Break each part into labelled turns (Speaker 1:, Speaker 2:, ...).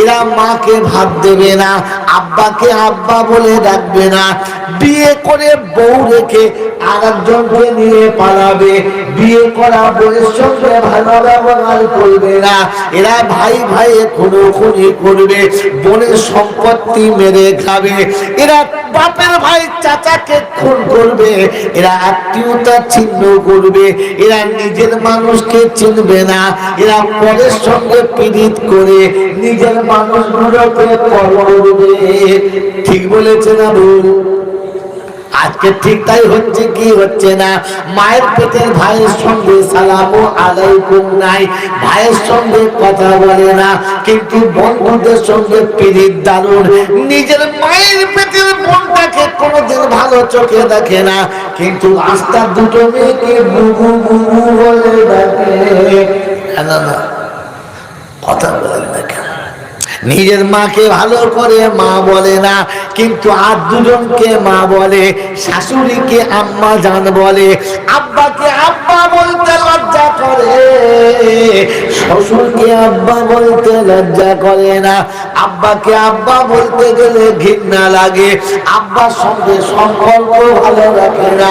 Speaker 1: এরা মাকে ভাত দেবে না, আব্বাকে আব্বা বলে ডাকবে না। বিয়ে করে বউ রেখে আর একজনকে নিয়ে পালাবে। বিয়ে করা বউয়ের সঙ্গে ভালো ব্যবহার করবে না। এরা ভাই ভাই খুনো খুনি করবে বোনের সম্পত্তি মেরে খাবে। এরা বাপের ভাই চাচাকে খুন করবে, এরা আত্মীয়তা ছিন্ন করবে। এরা নিজের মানুষকে চিনবে না। এরা পরের সঙ্গে পীড়িত করে ঠিক বলেছে না বউ? আজকে ঠিক তাই হচ্ছে কি হচ্ছে না? মায়ের পেটের ভাইয়ের সঙ্গে সালাম আলাইকুম নাই। ভাইয়ের সঙ্গে কথা বলে না, কিন্তু বন্ধুদের সঙ্গে পিড়িত দারুণ নিজের মায়ের পেটের বোনটাকে কোনোদিন ভালো চোখে দেখে না, কিন্তু রাস্তার দুটো মেয়েকে বুবু বুবু বলে ডাকে কথা কেন নিজের মাকে ভালো করে মা বলে না, কিন্তু আর দুজনকে মা বলে, শাশুড়িকে আম্মা জান বলে, আব্বাকে আব্বা বলতে লজ্জা করে, শ্বশুরকে আব্বা বলতে লজ্জা করে না, আব্বাকে আব্বা বলতে গেলে ঘৃণা লাগে, আব্বার সঙ্গে সম্পর্ক ভালো রাখে না।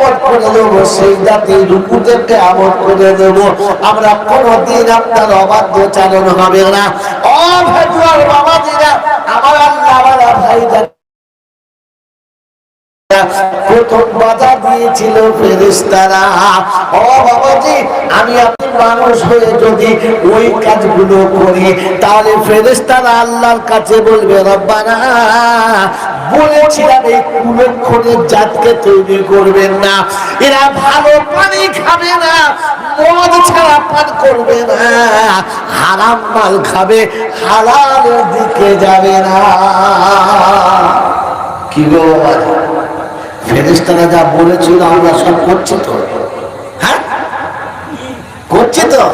Speaker 1: কেমন করে দেব সেই জাতি করে দেব আমরা কোনদিন আপনার অবাধ্য চালন হবে না অভেজুয়ার বাবাজিরা আমার আল্লাহ আমার ভাই প্রথম বাধা দিয়েছিল ফেরিস্তারা ও বাবাজি, আমি মানুষ হয়ে যদি ওই কাজগুলো করি, তাহলে ফেরেস্তারা আল্লাহর কাছে বলবে, রব্বানা, বলেছিলাম এই কুলক্ষণের জাতকে তৈরি করবেন না। এরা ভালো পানি খাবে না, মদ ছাড়া পান করবে না। হারাম মাল খাবে, হালালের দিকে যাবে না। কি গো? ফেরেস্তারা যা বলেছিল, আমরা সব করছি তো? করছি তো?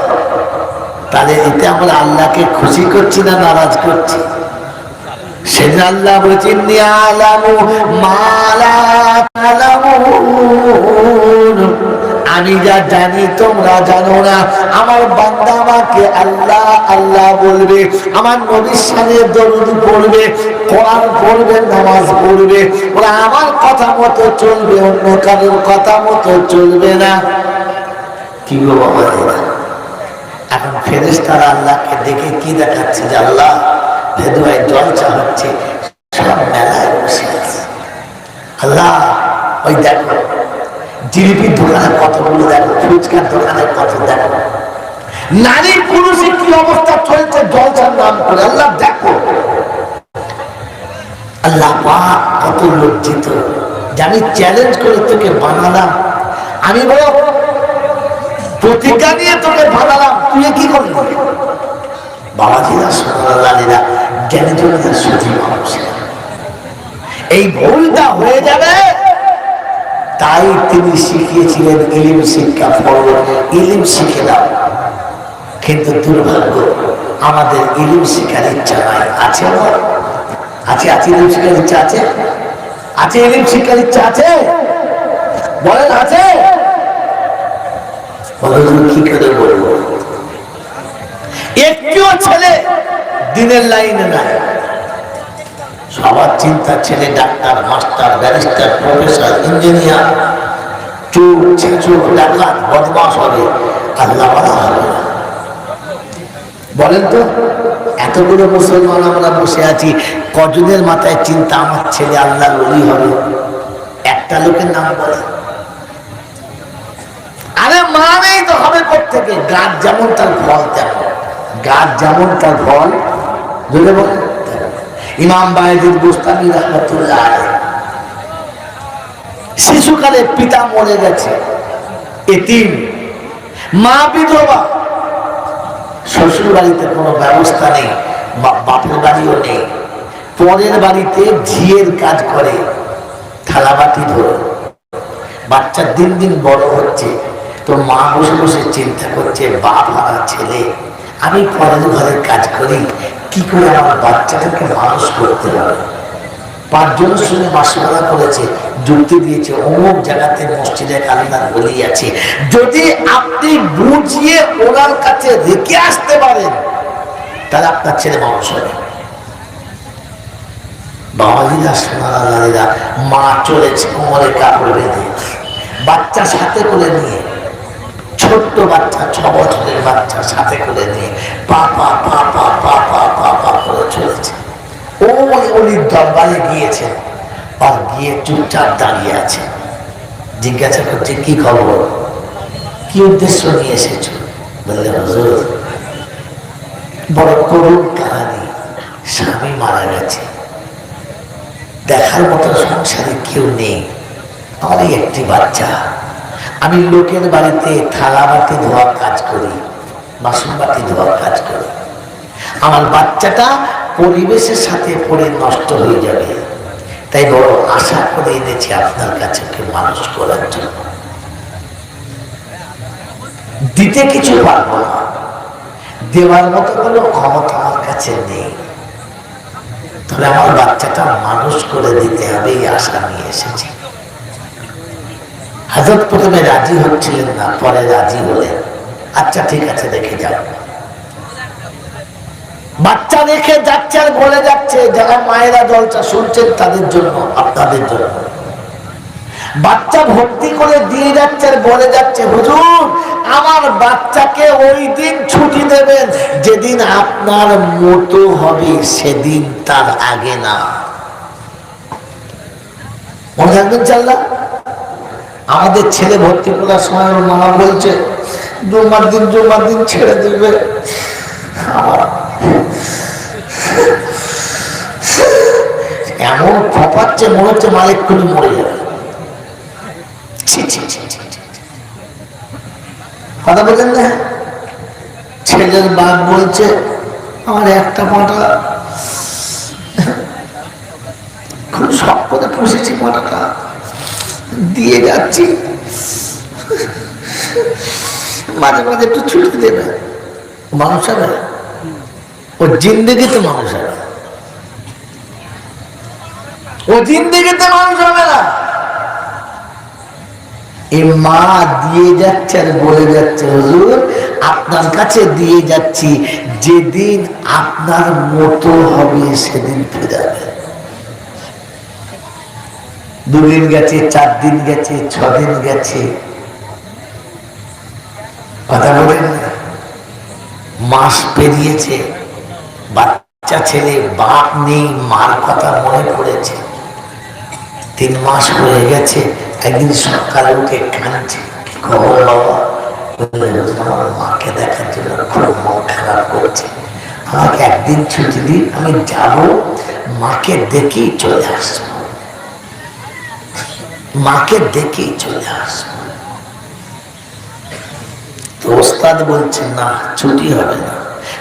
Speaker 1: তাহলে এতে আমরা আল্লাহকে খুশি করছি না নারাজ করছি? সেদিন আল্লাহ বলেছেন আমি যা জানি তোমরা জানো না। আমার বান্দা আমাকে আল্লাহ আল্লাহ বলবে, আমার নবীর সামনে দরুদ পড়বে, কোরআন পড়বে, নামাজ পড়বে। ওরা আমার কথা মতো চলবে, অন্য কারোর কথা মতো চলবে না। গো বাবা? এখন ফেরেস্তারা আল্লাহকে দেখে কি দেখাচ্ছে যে আল্লাহ ভেদুয়ায় জলচা হচ্ছে সব মেলায় বসে আছে। আল্লাহ, ওই দেখো, জিলিপির দোকানে কতগুলো দেখো, ফুচকার দোকানে কত দেখো। নারী পুরুষের কি অবস্থা চলছে জলচার নাম? করে আল্লাহ দেখো। আল্লাহ পাক কত লজ্জিত। যে আমি চ্যালেঞ্জ করে তোকে বানালাম। আমি বলো প্রতিজ্ঞা নিয়ে তোকে বানালাম তুই কি করলি? বাবাজিরা সোনালালীরা জ্ঞানী জনদের সুধী মানুষ। এই ভুলটা হয়ে যাবে। তাই তিনি শিখিয়েছিলেন ইলিম শিক্ষা পড়ো ইলিম শিখে দাও। কিন্তু দুর্ভাগ্য, আমাদের ইলিম শিখার ইচ্ছা নাই। আছে? আছে আছে ইলিম শিখার ইচ্ছা আছে? আছে ইলিম শিক্ষার ইচ্ছা আছে? বলেন, আছে বলো তুমি কি করে বলব একটিও ছেলে দিনের লাইনে নাই। সবার চিন্তা ছেলে, doctor, master, barrister, professor, engineer, চোর, ছেচুর, ডাকাত বদমাস হবে আল্লাহ হবে না। বলেন তো, এতগুলো মুসলমান আমরা বসে আছি, কজনের মাথায় চিন্তা আমার ছেলে আল্লাহ বলি হবে? একটা লোকের নাম বলে আরে মানেই তো হবে থেকে গাছ যেমন তার ফল তেমন। গাছ যেমন তার ফল, বুঝলে ইমাম বায়দির গোস্তানি রহমতুল্লাহ শিশুকালে পিতা মরে গেছে, এতিম, মা বিধবা। শ্বশুর বাড়িতে কোনো ব্যবস্থা নেই বাপের বাড়িও নেই। পরের বাড়িতে ঝিয়ের কাজ করে, থালাবাটি ধরে বাচ্চা দিন দিন বড় হচ্ছে তো মা বসে বসে চিন্তা করছে, বাপ হারা ছেলে, আমি পরের ঘরের কাজ করি, কি করে আমার বাচ্চাটাকে মানুষ করতে হবে? পাঁচজনের সঙ্গে মাসমালা করেছে যুক্তি দিয়েছে, অমুক জায়গাতে মসজিদে কালিনার বলি আছে, যদি আপনি বুঝিয়ে ওনার কাছে রেখে আসতে পারেন, তাহলে আপনার ছেলে মানুষ হবে। বাবাজিরা সোনারা মা চলেছে কোমরে কাপড় বেঁধে, বাচ্চা সাথে করে নিয়ে ছোট্ট বাচ্চা, ছ বছরের বাচ্চা সাথে করে নিয়ে পা পা পা পা পা পা পা পা করে চলেছে। ওই অলির দরবারে গিয়েছে আর গিয়ে চুপচাপ দাঁড়িয়ে আছে। জিজ্ঞাসা করছে, কি খবর? কি উদ্দেশ্য নিয়ে এসেছ? বললে বড় করুণ কাহানি, স্বামী মারা গেছে। দেখার মতো সংসারে কেউ নেই আমার একটি বাচ্চা। আমি লোকের বাড়িতে থালা বাটি ধোয়ার কাজ করি, বাসন বাতি ধোয়ার কাজ করি। আমার বাচ্চাটা পরিবেশের সাথে পড়ে নষ্ট হয়ে যাবে। তাই বড় আশা করে এনেছি আপনার কাছে মানুষ করার জন্য। দিতে কিছু পারব না। দেওয়ার মতো কোনো ক্ষমতা আমার কাছে নেই। তাহলে আমার বাচ্চাটা মানুষ করে দিতে হবে এই আশা নিয়ে এসেছি। হাজত প্রথমে রাজি হচ্ছিলেন না, পরে রাজি হলেন। আচ্ছা ঠিক আছে, দেখে যাও। বাচ্চা রেখে যাচ্ছে আর বলে যাচ্ছে, যারা মায়েরা জলটা শুনছেন তাদের জন্য, আপনাদের জন্য। বাচ্চা ভর্তি করে দিয়ে যাচ্ছে আর বলে যাচ্ছে, হুজুর, আমার বাচ্চাকে ওই দিন ছুটি দেবেন, যেদিন আপনার মতো হবে, সেদিন তার আগে না। মনে থাকবেন চাল্লা আমাদের ছেলে ভর্তি করার সময় ওর মামা বলছে জুমার দিন জুমার দিন ছেড়ে দেবে। এমন খপাচ্ছে, মনে হচ্ছে মালিক কোনো মরে যাবে। কথা বলেন না? ছেলের বাপ বলছে, আমার একটা পাটা খুব শখ করে পুষেছি পাটাটা দিয়ে যাচ্ছি। মাঝে মাঝে একটু ছুটি দেবে। মানুষ হবে ও জিন্দগিতে মানুষ হবে ও জিন্দগিতে মানুষ হবে না। এ মা দিয়ে যাচ্ছে আর বলে যাচ্ছে, হুজুর, আপনার কাছে দিয়ে যাচ্ছি। যেদিন আপনার মতো হবে সেদিন ফিরাবে দুদিন গেছে চার দিন গেছে ছ দিন গেছে। কথা বলেন মাস পেরিয়েছে, বাচ্চা ছেলে, বাপ নেই, মার কথা মনে পড়েছে। তিন মাস হয়ে গেছে, একদিন সকালে উঠে কাঁদছে খবর বাবা? মাকে দেখার জন্য খুব মন খারাপ করছে। আমাকে একদিন ছুটি দিন, আমি যাব, মাকে দেখেই চলে আসব। মাকে দেখেই চলে আসব ওস্তাদ বলছে না, ছুটি হবে না।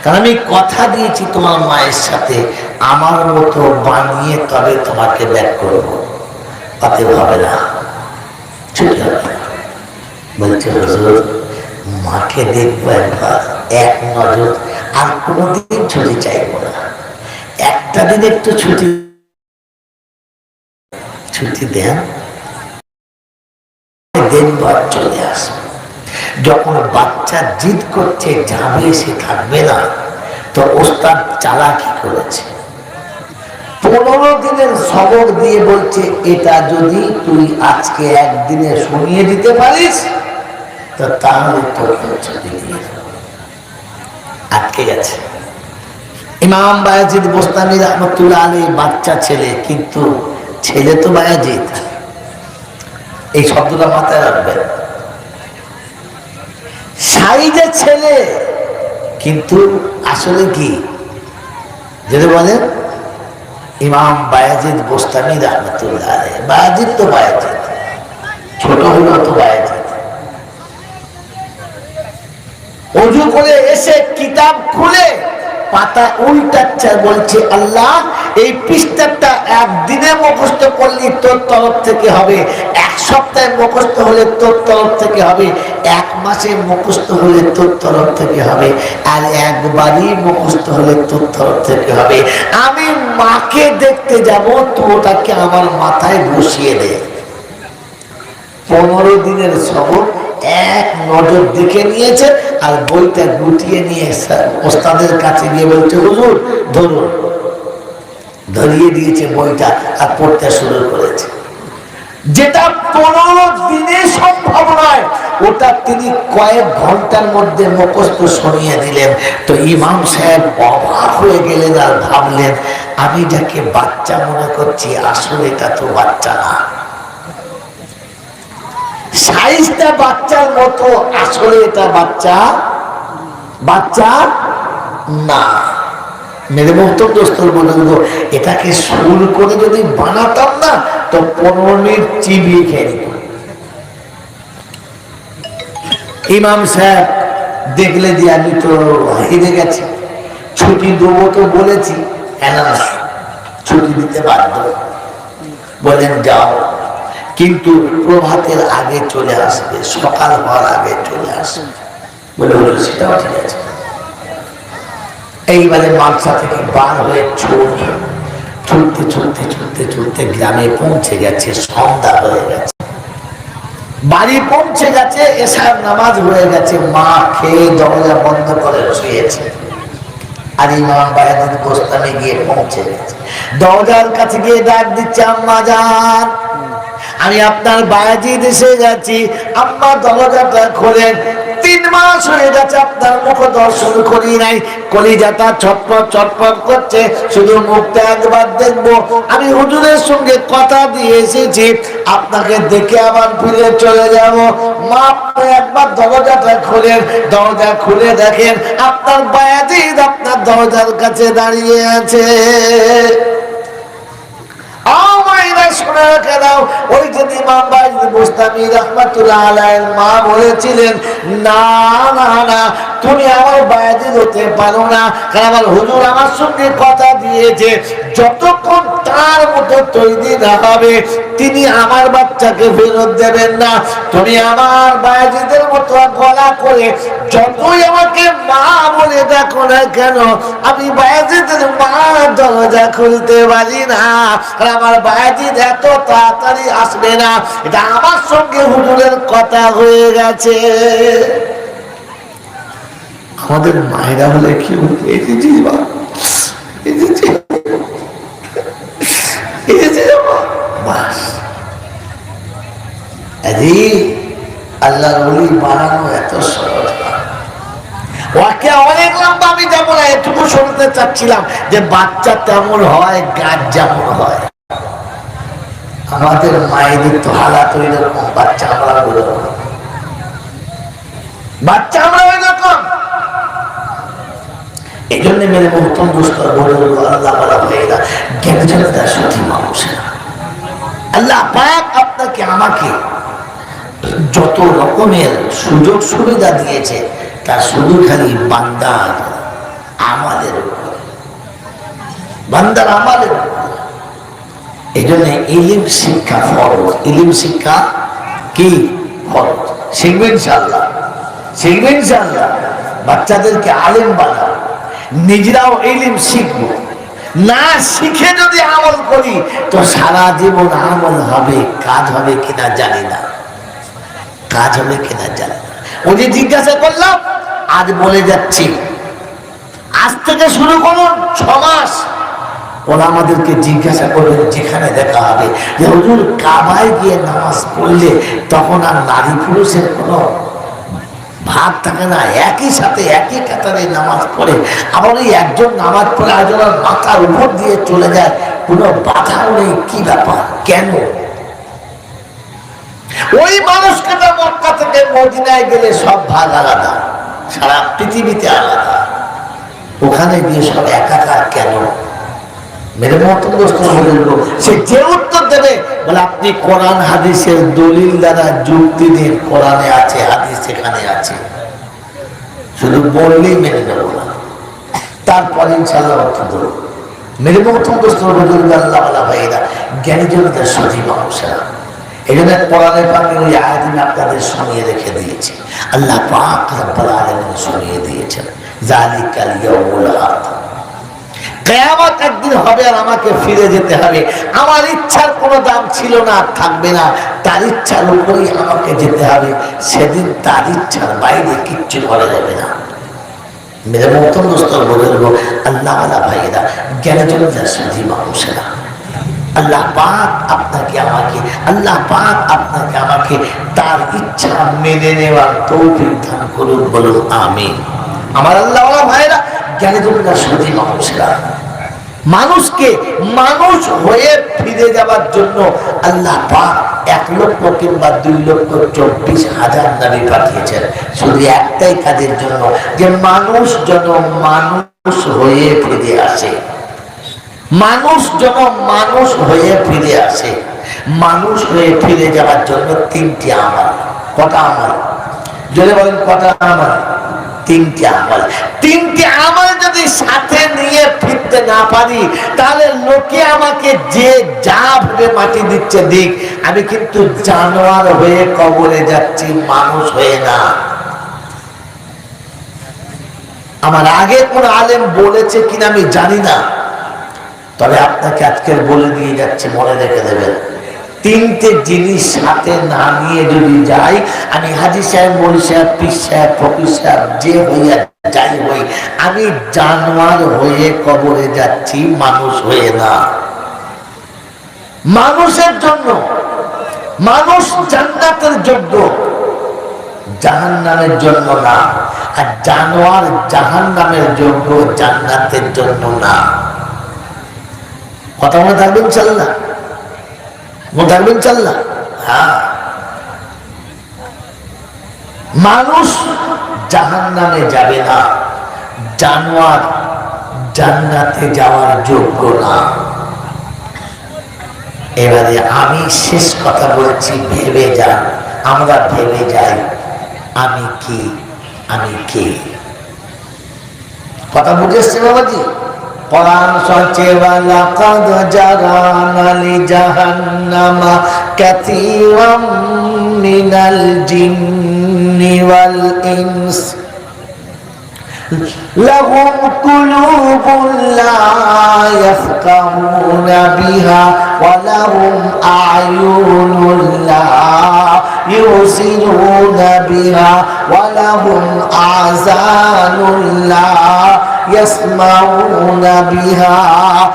Speaker 1: কারণ আমি কথা দিয়েছি তোমার মায়ের সাথে। আমার মতো বানিয়ে তবে তোমাকে ব্যাক করব। তাতে হবে না। ছুটি হবে না। বলছে, হুজুর, মাকে দেখব একবার। এক নজর, আর কোনোদিন ছুটি চাইব না। একটা দিন একটু ছুটি ছুটি দেন? দেখব চলে আসবে। যখন বাচ্চা জিদ করছে, যাবে সে থাকবে না, তো ওস্তাদ চালাকি করেছে। পনেরো দিনের সবক দিয়ে বলছে, এটা যদি তুই আজকে একদিনে শুনিয়ে দিতে পারিস, তো তাহলে ছুটি আটকে গেছে। ইমাম বায়াজিদ বোস্তানি রহমতুল্লাহ আলী বাচ্চা ছেলে, কিন্তু ছেলে তো বায়াজিদ। এই শব্দটা মাথায় রাখবেন। সাইজের ছেলে, কিন্তু আসলে কি? যদি বলেন, ইমাম বায়াজিদ বোস্তানি রহমতুল্লাহ বায়াজিদ তো বায়াজিদ, ছোট হলো তো বায়াজিদ। অজু করে এসে কিতাব খুলে পাতা উল্টাচ্ছে, বলছে, আল্লাহ, এই পৃষ্ঠাটা একদিনে মুখস্থ করলে তোর তরফ থেকে হবে, এক সপ্তাহে মুখস্থ হলে তোর তরফ থেকে হবে, এক মাসে মুখস্থ হলে তোর তরফ থেকে হবে, আর একবারই মুখস্থ হলে তোর তরফ থেকে হবে। আমি মাকে দেখতে যাব, তো ওটাকে আমার মাথায় বসিয়ে দে। পনেরো দিনের সবক এক নজর দেখে নিয়েছে আর বইটা গুটিয়ে নিয়ে ওস্তাদের কাছে গিয়ে বলছে, হুজুর, ধরুন। ধরিয়ে দিয়েছে বইটা আর পড়তে শুরু করেছে। যেটা পনেরো দিনে সম্ভব নয়, ওটা তিনি কয়েক ঘণ্টার মধ্যে মুখস্থ শুনিয়ে দিলেন। তো ইমাম সাহেব অবাক হয়ে গেলেন আর ভাবলেন, আমি যাকে বাচ্চা মনে করছি, আসলে এটা তো বাচ্চা না। সাইজটা বাচ্চার মতো, আসলে এটা বাচ্চা বাচ্চা না। মেরে বক্তব্য দোস্তর দেবো এটাকে সুর করে যদি বানাতাম না, তো পনেরো মিনিট চিবিয়ে খেয়ে ইমাম সাহেব দেখলে যে আমি তো হেরে গেছি। ছুটি দেবো তো বলেছি ছুটি দিতে বাধ্য। বলেন, যাও। কিন্তু প্রভাতের আগে চলে আসবে, সকাল হওয়ার আগে চলে আসবে। বলে হলো সেটাও ঠিক আছে। এইবারে মালসা থেকে বার হয়ে ছুটি চলতে চলতে চলতে চলতে গ্রামে পৌঁছে গেছে, সন্ধ্যা হয়ে গেছে। বাড়ি পৌঁছে গেছে এসার নামাজ হয়ে গেছে, মা খেয়ে দরজা বন্ধ করে শুয়েছে। আর ইমাম বায়াদিন গোস্তানে গিয়ে পৌঁছে গেছে। দরজার কাছে গিয়ে ডাক দিচ্ছে, আম্মা যান। আমি আপনার বায়াজিদ এসে গেছি আম্মা দরজাটা খোলেন। তিন মাস হয়ে গেছে আপনার মুখ দর্শন করি নাই। কলিজাটা ছটপট ছটপট করছে। শুধু মুখটা একবার দেখব। আমি হুজুরের সঙ্গে কথা দিয়ে এসেছি। আপনাকে দেখে আবার ফিরে চলে যাব। মা আপনি একবার দরজাটা খোলেন। দরজা খুলে দেখেন আপনার বায়াজিদ আপনার দরজার কাছে দাঁড়িয়ে আছে। যতক্ষণ তার মতো তৈরি না হবে, তিনি আমার বাচ্চাকে ফেরত দেবেন না। তুমি আমার বাইজিদের মতো গলা করে যতই আমাকে মা বলে দেখো না কেন, আমি বাইজিদের মা দরজা খুলতে পারি না। আমার বাইজিদ এত তাড়াতাড়ি আসবে না। এটা আমার সঙ্গে হুজুরের কথা হয়ে গেছে। আমাদের মায়েরা হলে কি ওকে অনেক আমি যাব না শুনতে চাচ্ছিলাম যে বাচ্চা তেমন হয়, গাছ যেমন হয়। আমাদের মায়েদের তো হালাত ওই রকম বাচ্চা আমরা ওই রকম বাচ্চা আমরা ওই রকম এই জন্য মেরে মহতম দুষ্কর বলে আল্লাহ বলা হয়ে গেল জ্ঞানজনতা সঠিক মানুষ আল্লাহ পাক আপনাকে, আমাকে যত রকমের সুযোগ সুবিধা দিয়েছে তা শুধু খালি বান্দার, আমাদের বান্দার আমাদের এই জন্য ইলিম শিক্ষা ফরজ। ইলিম শিক্ষা কি ফরজ? শিখবেন শিখবেন বাচ্চাদেরকে আলেম বানাও। নিজেরাও ইলিম শিখব। না শিখে যদি আমল করি, তো সারা জীবন আমল হবে, কাজ হবে কিনা জানি না। কাজ হবে কিনা জানি না। ওই জিজ্ঞাসা করলাম, আজ বলে যাচ্ছি। আজ থেকে শুরু করুন ছ মাস ওরা আমাদেরকে জিজ্ঞাসা করবেন যেখানে দেখা হবে? যে হুজুর, কাবায় গিয়ে নামাজ পড়লে তখন আর নারী পুরুষের কোনো ভাগ থাকে না। একই সাথে একই কাতারে নামাজ পড়ে। আবার ওই একজন নামাজ পড়ে আরেকজনের মাথার উপর দিয়ে চলে যায়। কোনো বাধাও নেই। কি ব্যাপার? কেন? ওই মানুষকে তো মক্কা থেকে মদিনায় গেলে সব ভাগ আলাদা। সারা পৃথিবীতে আলাদা। ওখানে গিয়ে সব একাকার কেন? মেরে সে দেবে, বলে আপনি কোরআন, হাদিসের দলিল যুক্তি আছে, হাদিস এখানে আছে। শুধু বললেই মেনে আল্লাহ ভাইরা এই জন্য ওই আপনাদের শুনিয়ে রেখে দিয়েছি। আল্লাহ পাক দিয়েছেন। জালিকাল ইয়াউমুল কেয়ামত একদিন হবে আর আমাকে ফিরে যেতে হবে। আমার ইচ্ছার কোনো দাম ছিল না থাকবে না। তার ইচ্ছার উপরেই আমাকে যেতে হবে। সেদিন তার ইচ্ছার বাইরে কিচ্ছু করা যাবে না। মেরে মতন দোস্তর বুজুর্গ আল্লাহ আলা ভাইয়েরা, জ্ঞানে চলে যায় সাজি মানুষেরা। আল্লাহ পাক আপনাকে, আমাকে, আল্লাহ পাক আপনাকে, আমাকে তার ইচ্ছা মেনে নেওয়ার তৌফিক দান করুন, বলুন আমিন। আমার আল্লাহ আলা ভাইয়েরা মানুষকে মানুষ হয়ে ফিরে যাওয়ার জন্য আল্লাহ এক লক্ষ কিংবা দুই লক্ষ চব্বিশ হাজার নারী পাঠিয়েছেন। শুধু একটাই কাজের জন্য, যে মানুষ যেন মানুষ হয়ে ফিরে আসে। মানুষ যেন মানুষ হয়ে ফিরে আসে। মানুষ হয়ে ফিরে যাওয়ার জন্য তিনটি আমার কটা আমার যদি বলেন, কটা আমার তিনটি আমল। তিনটি আমল যদি সাথে নিয়ে ফিরতে না পারি, তাহলে লোকে আমাকে যে যা ভেবে মাটি দিচ্ছে দিক, আমি কিন্তু জানোয়ার হয়ে কবরে যাচ্ছি, মানুষ হয়ে না। আমার আগে কোন আলেম বলেছে কিনা আমি জানি না। তবে আপনাকে আজকের বলে দিয়ে যাচ্ছে, মনে রেখে দেবেন। তিনটে জিনিস সাথে না নিয়ে যদি যাই, আমি হাজি সাহেব, মলি সাহেব পিস সাহেব, ফকির সাহেব, যে হইয়া যাই হই, আমি জানোয়ার হয়ে কবরে যাচ্ছি, মানুষ হয়ে না। মানুষের জন্য, মানুষ জান্নাতের যোগ্য জাহান নামের জন্য না, আর জানোয়ার জাহান নামের যোগ্য জান্নাতের জন্য না। কথা মনে থাকবেন চাল্লা মনে থাকবেন চাল্লা হ্যাঁ। মানুষ জাহান নামে যাবে না। জানোয়ার জান্নাতে যাওয়ার যোগ্য না। এবারে আমি শেষ কথা বলছি, ভেবে যান আমরা ভেবে যাই, আমি কি, আমি কে। কথা বুঝেছে বাবাজি? কোরআন সচে ওয়ালা কাদ জারানা লি জাহান্নামা কাসীরাম মিনাল জিন্নি ওয়াল ইনস لهم قلوب لا يفقهون بها ولهم أعين لا يبصرون بها ولهم آذان لا يسمعون بها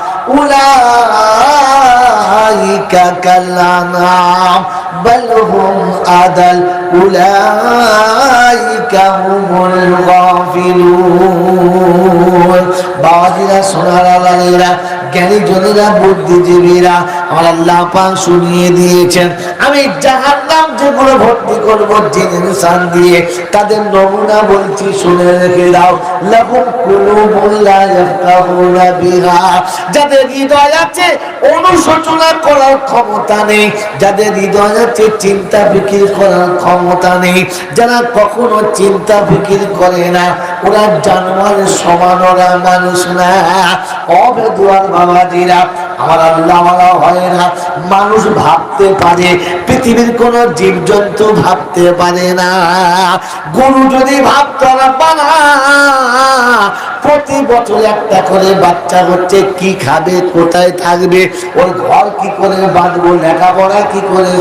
Speaker 1: أولئك كالأنعام بل هم أدل أولئك هم الغافلون বাবাজিরা সোনার আলালেরা জ্ঞানী জনেরা বুদ্ধিজীবীরা আমার আল্লাহ পাক শুনিয়ে দিয়েছেন, আমি জাহান নাম যেগুলো ভর্তি করব জেনে দিয়ে তাদের নমুনা বলছি, শুনে রেখে দাও। লাহুম কুলুবুন লা ইয়াফকাহুনা বিহা। যাদের হৃদয় আছে, অনুশোচনা করার ক্ষমতা নেই। যাদের হৃদয় আছে, চিন্তা ফিকির করার ক্ষমতা নেই। যারা কখনো চিন্তা ফিকির করে না, ওরা জানোয়ারের সমান ওরা মানুষ না। অবেদুয়ার বাবাজিরা আমার আল্লাহ হয় না। মানুষ ভাবতে পারে, পৃথিবীর কোন জীবজন্তু ভাবতে পারে না। গরু যদি ভাবতে না পারা, প্রতি বছর একটা করে বাচ্চা হচ্ছে, কি খাবে, কোথায় থাকবে, ওর ঘর কি করে বাঁধবো, লেখাপড়া কি করে